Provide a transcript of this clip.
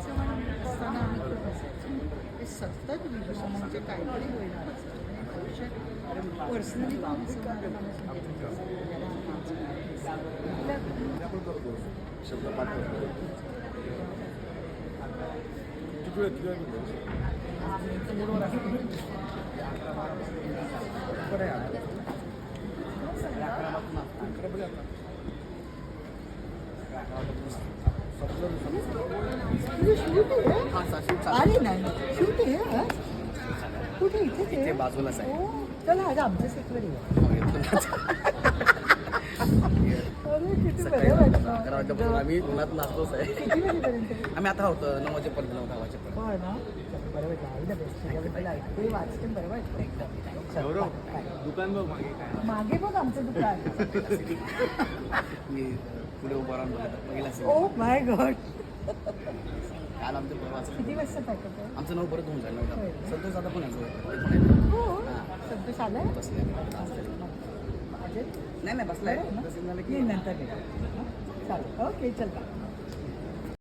असायचं म्हणून असताना आम्ही करत असायचो म्हणजे ते सतत विभूषण म्हणजे काहीतरी होईल पर्सनली नाही शूट आहे हा? कुठे इथे ते? इथे बाजूलाच आहे. ओ, चला आज आमच्या सेटवर अरे किती सकाळी बरं अकरा वाजल्यापासून वाटलं आम्ही उन्हात नाचतोच आहे. किती वाजेपर्यंत? आम्ही आता होतो नऊ वाजेपर्यंत नऊ दहा वाजेपर्यंत. हो ना? चल, बरं वाटलं. आई द बेस्ट तुझ्याबद्दल ऐकते वाचते बरं वाटतं. एकदम. चल, बाय. दुकान बघ मागे काय मागे बघ आमचं दुकान. मी पुढे उभा राहून बघत बघितला असेल. ओ माय गॉड काल आमचं प्रवास किती वाजता पॅकअप आहे आमचं नऊ परत होऊन जाईल होय. संतोष दादा पण आहे. हो हां. संतोष आलाय? नाही नाही बसलाय. नंतर ओके चल